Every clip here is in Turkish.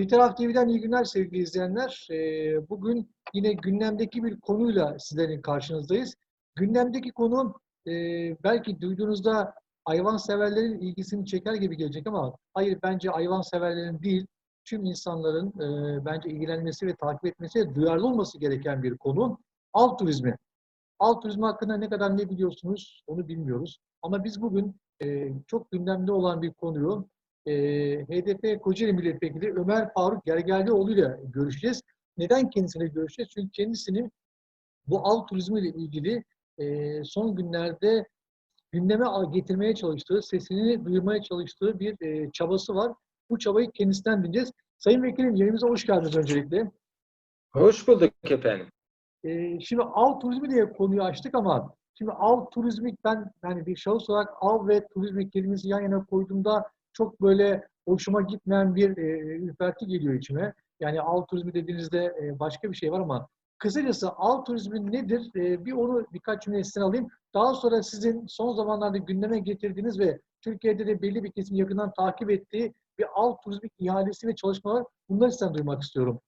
Bir Taraf TV'den iyi günler sevgili izleyenler. Ee, bugün yine gündemdeki bir konuyla sizlerin karşınızdayız. Gündemdeki konu e, belki duyduğunuzda hayvanseverlerin ilgisini çeker gibi gelecek ama hayır bence hayvanseverlerin değil, tüm insanların e, bence ilgilenmesi ve takip etmesi duyarlı olması gereken bir konu. Av turizmi. Av turizmi hakkında ne kadar ne biliyorsunuz onu bilmiyoruz. Ama biz bugün e, çok gündemde olan bir konuyu e, HDP Kocaeli Milletvekili Ömer Faruk Gergerlioğlu ile görüşeceğiz. Neden kendisiyle görüşeceğiz? Çünkü kendisinin bu av turizmi ile ilgili e, son günlerde gündeme getirmeye çalıştığı, sesini duyurmaya çalıştığı bir e, çabası var. Bu çabayı kendisinden dinleyeceğiz. Sayın Vekilim yerimize hoş geldiniz öncelikle. Hoş bulduk efendim. E, şimdi av turizmi diye konuyu açtık ama şimdi av turizmi ben yani bir şahıs olarak av ve turizmi kelimesi yan yana koyduğumda çok böyle hoşuma gitmeyen bir e, ürperti geliyor içime. Yani av turizmi dediğinizde e, başka bir şey var ama kısacası av turizmi nedir? E, bir onu birkaç cümle sizden alayım. Daha sonra sizin son zamanlarda gündeme getirdiğiniz ve Türkiye'de de belli bir kesim yakından takip ettiği bir av turizmi ihalesi ve çalışmalar bunları sizden duymak istiyorum.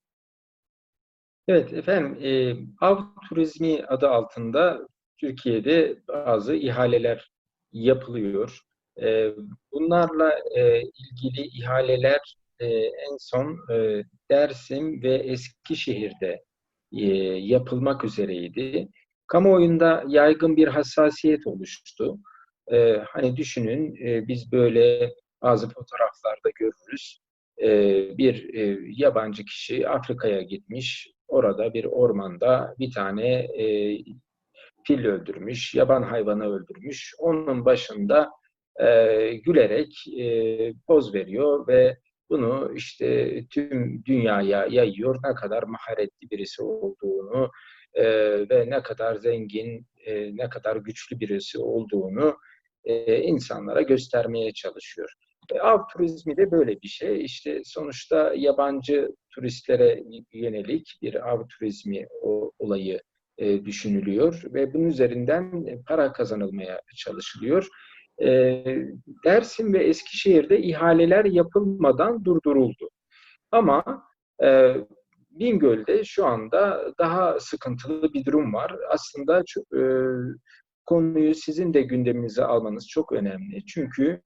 Evet efendim, e, av turizmi adı altında Türkiye'de bazı ihaleler yapılıyor. E, bunlarla e, ilgili ihaleler e, en son e, Dersim ve Eskişehir'de e, yapılmak üzereydi. Kamuoyunda yaygın bir hassasiyet oluştu. Hani düşünün biz böyle bazı fotoğraflarda görürüz. Bir yabancı kişi Afrika'ya gitmiş, orada bir ormanda bir tane fil öldürmüş, yaban hayvanı öldürmüş. Onun başında e, gülerek e, poz veriyor ve bunu işte tüm dünyaya yayıyor. Ne kadar maharetli birisi olduğunu e, ve ne kadar zengin, e, ne kadar güçlü birisi olduğunu e, insanlara göstermeye çalışıyor. E, av turizmi de böyle bir şey. İşte sonuçta yabancı turistlere yönelik bir av turizmi o, olayı e, düşünülüyor ve bunun üzerinden para kazanılmaya çalışılıyor. E, Dersim ve Eskişehir'de ihaleler yapılmadan durduruldu. Ama e, Bingöl'de şu anda daha sıkıntılı bir durum var. Aslında e, konuyu sizin de gündeminize almanız çok önemli. Çünkü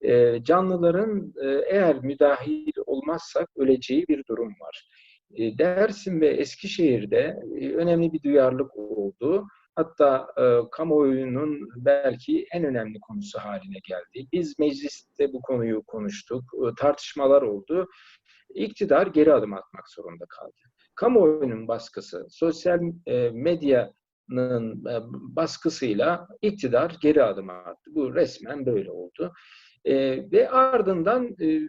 e, canlıların e, eğer müdahil olmazsak öleceği bir durum var. E, Dersim ve Eskişehir'de e, önemli bir duyarlılık oldu. Hatta e, kamuoyunun belki en önemli konusu haline geldi. Biz mecliste bu konuyu konuştuk, e, tartışmalar oldu. İktidar geri adım atmak zorunda kaldı. Kamuoyunun baskısı, sosyal e, medyanın e, baskısıyla iktidar geri adım attı. Bu resmen böyle oldu. E, ve ardından e,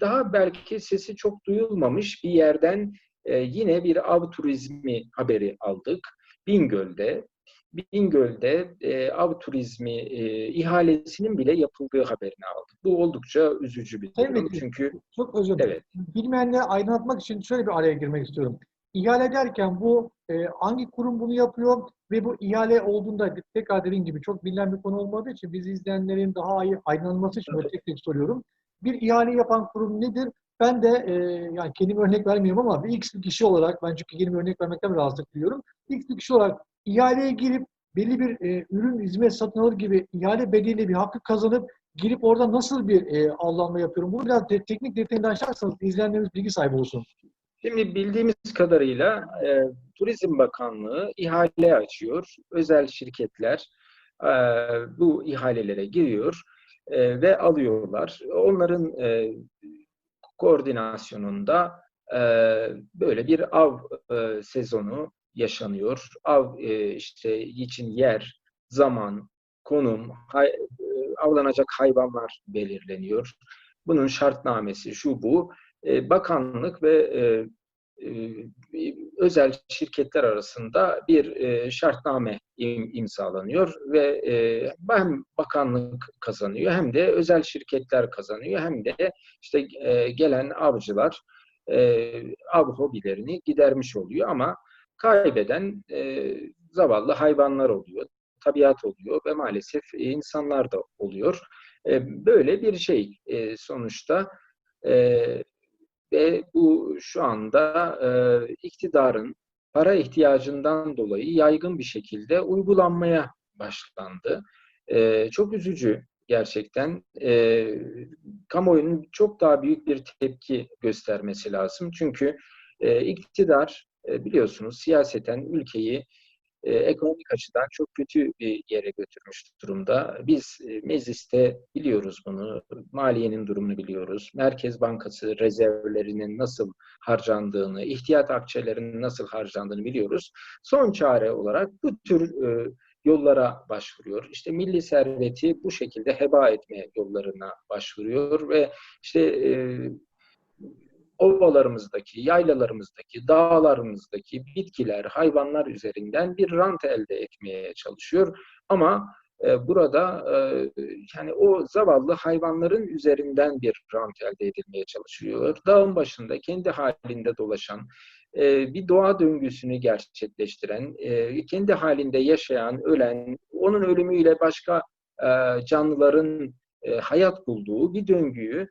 daha belki sesi çok duyulmamış bir yerden e, yine bir av turizmi haberi aldık. Bingöl'de Bingöl'de e, av turizmi e, ihalesinin bile yapıldığı haberini aldık. Bu oldukça üzücü bir durum. Evet, Çünkü çok özür dilerim. evet. Bilmeyenleri aydınlatmak için şöyle bir araya girmek istiyorum. İhale ederken bu e, hangi kurum bunu yapıyor ve bu ihale olduğunda tekrar dediğim gibi çok bilinen bir konu olmadığı için bizi izleyenlerin daha iyi aydınlanması için böyle tek tek soruyorum. Bir ihale yapan kurum nedir? Ben de e, yani kendime örnek vermiyorum ama bir X bir kişi olarak ben çünkü kendime örnek vermekten rahatsızlık duyuyorum. X bir kişi olarak ihaleye girip belli bir e, ürün, hizmet satın alır gibi ihale bedeliyle bir hakkı kazanıp girip orada nasıl bir e, avlanma yapıyorum? Bunu biraz de, teknik detayını açarsanız izleyenlerimiz bilgi sahibi olsun. Şimdi bildiğimiz kadarıyla e, Turizm Bakanlığı ihale açıyor. Özel şirketler e, bu ihalelere giriyor e, ve alıyorlar. Onların e, koordinasyonunda e, böyle bir av e, sezonu yaşanıyor. Av e, işte için yer, zaman, konum, hay, e, avlanacak hayvanlar belirleniyor. Bunun şartnamesi şu bu. E, bakanlık ve e, e, özel şirketler arasında bir e, şartname im, imzalanıyor ve e, hem bakanlık kazanıyor hem de özel şirketler kazanıyor hem de işte e, gelen avcılar e, av hobilerini gidermiş oluyor ama kaybeden e, zavallı hayvanlar oluyor, tabiat oluyor ve maalesef insanlar da oluyor. E, böyle bir şey e, sonuçta. E, ve bu şu anda e, iktidarın para ihtiyacından dolayı yaygın bir şekilde uygulanmaya başlandı. E, çok üzücü gerçekten. E, kamuoyunun çok daha büyük bir tepki göstermesi lazım. Çünkü e, iktidar e, biliyorsunuz siyaseten ülkeyi e, ekonomik açıdan çok kötü bir yere götürmüş durumda. Biz e, mecliste biliyoruz bunu, maliyenin durumunu biliyoruz. Merkez Bankası rezervlerinin nasıl harcandığını, ihtiyat akçelerinin nasıl harcandığını biliyoruz. Son çare olarak bu tür e, yollara başvuruyor. İşte milli serveti bu şekilde heba etme yollarına başvuruyor ve işte ovalarımızdaki, yaylalarımızdaki, dağlarımızdaki bitkiler, hayvanlar üzerinden bir rant elde etmeye çalışıyor. Ama e, burada e, yani o zavallı hayvanların üzerinden bir rant elde edilmeye çalışıyor. Dağın başında kendi halinde dolaşan, e, bir doğa döngüsünü gerçekleştiren, e, kendi halinde yaşayan, ölen, onun ölümüyle başka e, canlıların e, hayat bulduğu bir döngüyü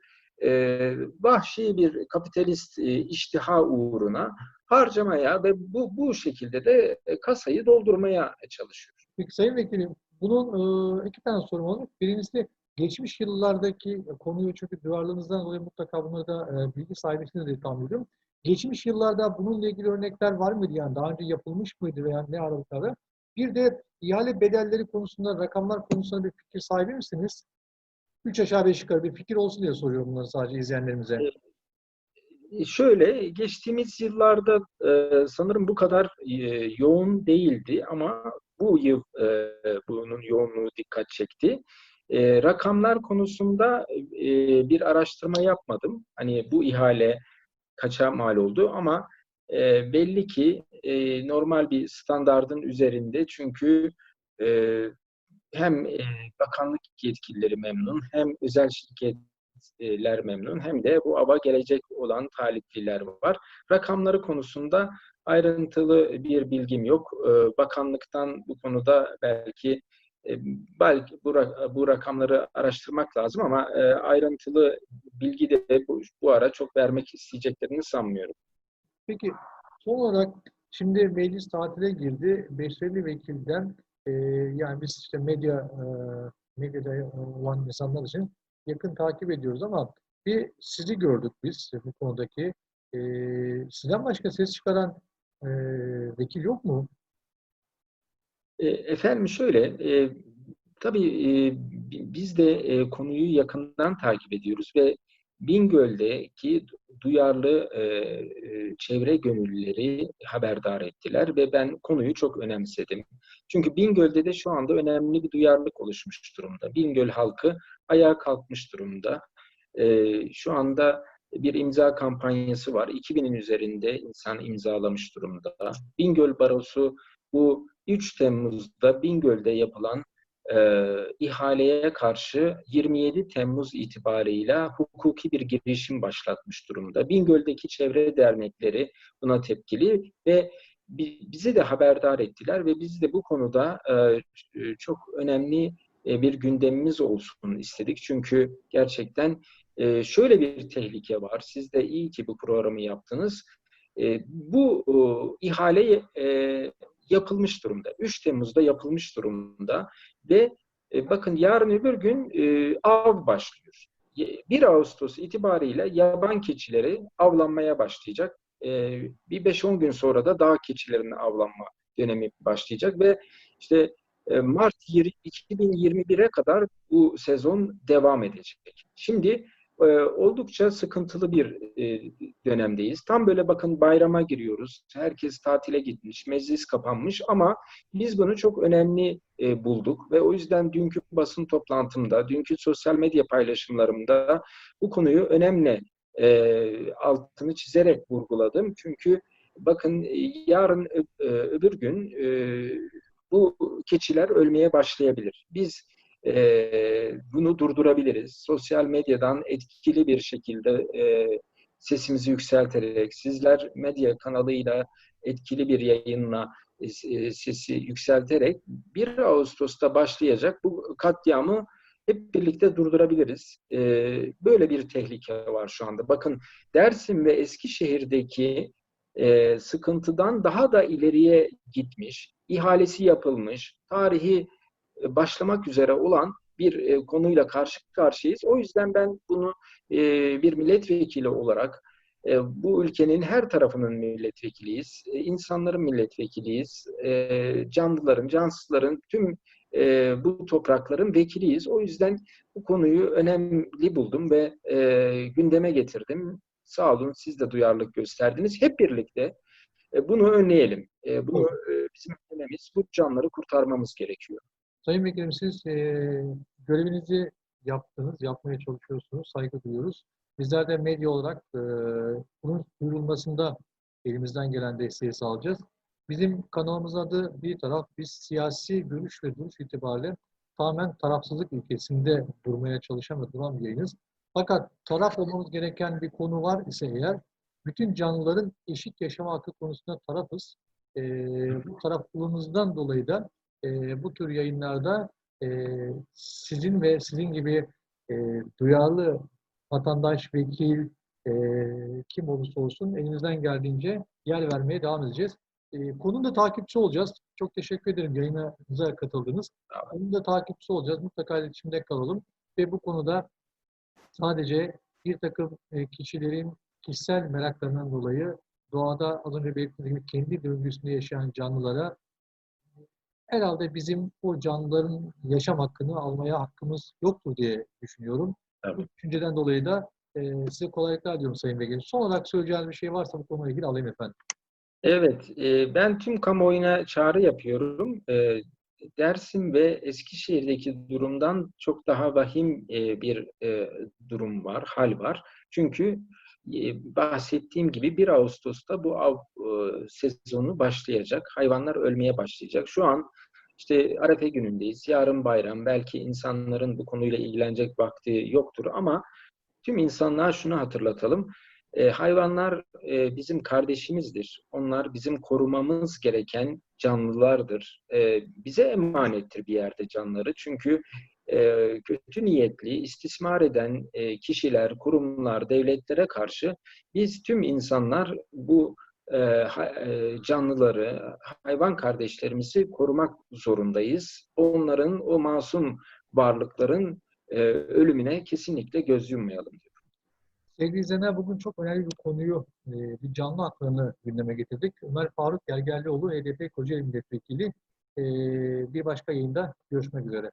vahşi bir kapitalist e, iştiha uğruna harcamaya ve bu bu şekilde de e, kasayı doldurmaya çalışıyor. Peki Sayın Vekilim, bunun e, iki tane sorum olur. Birincisi geçmiş yıllardaki konuyu çünkü duyarlılığınızdan dolayı mutlaka bunları da e, bilgi sahibisiniz diye tahmin ediyorum. Geçmiş yıllarda bununla ilgili örnekler var mıydı yani daha önce yapılmış mıydı veya ne aralıklarda? Bir de ihale bedelleri konusunda, rakamlar konusunda bir fikir sahibi misiniz? Üç aşağı beş yukarı bir fikir olsun diye soruyorum bunları sadece izleyenlerimize. E, Şöyle, geçtiğimiz yıllarda e, sanırım bu kadar e, yoğun değildi ama bu yıl bunun yoğunluğu dikkat çekti. Rakamlar konusunda bir araştırma yapmadım. Hani bu ihale kaça mal oldu ama belli ki normal bir standardın üzerinde çünkü hem e, bakanlık yetkilileri memnun hem özel şirketler memnun hem de bu ava gelecek olan talipliler var. Rakamları konusunda ayrıntılı bir bilgim yok. E, bakanlıktan bu konuda belki e, belki bu, bu rakamları araştırmak lazım ama e, ayrıntılı bilgi de bu, bu ara çok vermek isteyeceklerini sanmıyorum. Peki son olarak şimdi meclis tatile girdi. Beşerli vekilden e, yani biz işte medya e, medyada olan insanlar için yakın takip ediyoruz ama bir sizi gördük biz bu konudaki. E, sizden başka ses çıkaran e, vekil yok mu? E, efendim şöyle, e, tabii e, biz de e, konuyu yakından takip ediyoruz ve Bingöl'deki duyarlı e, çevre gönüllüleri haberdar ettiler ve ben konuyu çok önemsedim. Çünkü Bingöl'de de şu anda önemli bir duyarlılık oluşmuş durumda. Bingöl halkı ayağa kalkmış durumda. E, şu anda bir imza kampanyası var. 2000'in üzerinde insan imzalamış durumda. Bingöl Barosu bu 3 Temmuz'da Bingöl'de yapılan e, ihaleye karşı 27 Temmuz itibarıyla hukuki bir girişim başlatmış durumda. Bingöl'deki çevre dernekleri buna tepkili ve bizi de haberdar ettiler ve biz de bu konuda e, çok önemli bir gündemimiz olsun istedik. Çünkü gerçekten e, şöyle bir tehlike var. Siz de iyi ki bu programı yaptınız. E, bu e, ihale e, yapılmış durumda. 3 Temmuz'da yapılmış durumda ve e, bakın yarın öbür gün e, av başlıyor. 1 Ağustos itibariyle yaban keçileri avlanmaya başlayacak. E, bir 5-10 gün sonra da dağ keçilerinin avlanma dönemi başlayacak ve işte e, Mart 2021'e kadar bu sezon devam edecek. Şimdi e, oldukça sıkıntılı bir e, dönemdeyiz. Tam böyle bakın bayrama giriyoruz. Herkes tatile gitmiş, meclis kapanmış ama biz bunu çok önemli e, bulduk ve o yüzden dünkü basın toplantımda, dünkü sosyal medya paylaşımlarımda bu konuyu önemli e, altını çizerek vurguladım. Çünkü bakın yarın öbür gün bu keçiler ölmeye başlayabilir. Biz e, bunu durdurabiliriz. Sosyal medyadan etkili bir şekilde e, sesimizi yükselterek, sizler medya kanalıyla etkili bir yayınla e, sesi yükselterek 1 Ağustos'ta başlayacak bu katliamı hep birlikte durdurabiliriz. E, böyle bir tehlike var şu anda. Bakın Dersim ve Eskişehir'deki e, sıkıntıdan daha da ileriye gitmiş, ihalesi yapılmış, tarihi e, başlamak üzere olan bir e, konuyla karşı karşıyayız. O yüzden ben bunu e, bir milletvekili olarak e, bu ülkenin her tarafının milletvekiliyiz, e, insanların milletvekiliyiz, e, canlıların, cansızların, tüm e, bu toprakların vekiliyiz. O yüzden bu konuyu önemli buldum ve e, gündeme getirdim. Sağ olun, siz de duyarlılık gösterdiniz. Hep birlikte e, bunu önleyelim. E, bunu e, bizim önlememiz, bu canları kurtarmamız gerekiyor. Sayın Vekilim siz e, görevinizi yaptınız, yapmaya çalışıyorsunuz, saygı duyuyoruz. Bizler de medya olarak e, bunun duyurulmasında elimizden gelen desteği sağlayacağız. Bizim kanalımızın adı bir taraf, biz siyasi görüş ve duruş itibariyle tamamen tarafsızlık ilkesinde durmaya çalışan ve duran bir yayınız. Fakat taraf olmamız gereken bir konu var ise eğer, bütün canlıların eşit yaşama hakkı konusunda tarafız. E, bu taraflılığımızdan dolayı da e, bu tür yayınlarda e, sizin ve sizin gibi e, duyarlı vatandaş, vekil, e, kim olursa olsun elimizden geldiğince yer vermeye devam edeceğiz. E, konunun da takipçi olacağız. Çok teşekkür ederim yayınımıza katıldınız. Konunun da takipçi olacağız. Mutlaka iletişimde kalalım. Ve bu konuda sadece bir takım e, kişilerin kişisel meraklarından dolayı doğada az önce belirttiğim gibi kendi döngüsünde yaşayan canlılara herhalde bizim o canlıların yaşam hakkını almaya hakkımız yoktur diye düşünüyorum. Tabii. Bu düşünceden dolayı da e, size kolaylıklar diliyorum Sayın Vekilim. Son olarak söyleyeceğiniz bir şey varsa bu konuyla ilgili alayım efendim. Evet, e, ben tüm kamuoyuna çağrı yapıyorum. E, Dersim ve Eskişehir'deki durumdan çok daha vahim e, bir e, durum var, hal var. Çünkü e, bahsettiğim gibi 1 Ağustos'ta bu av e, sezonu başlayacak. Hayvanlar ölmeye başlayacak. Şu an işte Arefe günündeyiz. Yarın bayram. Belki insanların bu konuyla ilgilenecek vakti yoktur ama tüm insanlığa şunu hatırlatalım. E, hayvanlar e, bizim kardeşimizdir. Onlar bizim korumamız gereken canlılardır. E, bize emanettir bir yerde canları. Çünkü e, kötü niyetli, istismar eden e, kişiler, kurumlar, devletlere karşı biz tüm insanlar bu canlıları, hayvan kardeşlerimizi korumak zorundayız. Onların, o masum varlıkların e, ölümüne kesinlikle göz yummayalım. Sevgili izleyenler bugün çok önemli bir konuyu, e, bir canlı haklarını gündeme getirdik. Ömer Faruk Gergerlioğlu, HDP Kocaeli Milletvekili. E, bir başka yayında görüşmek üzere.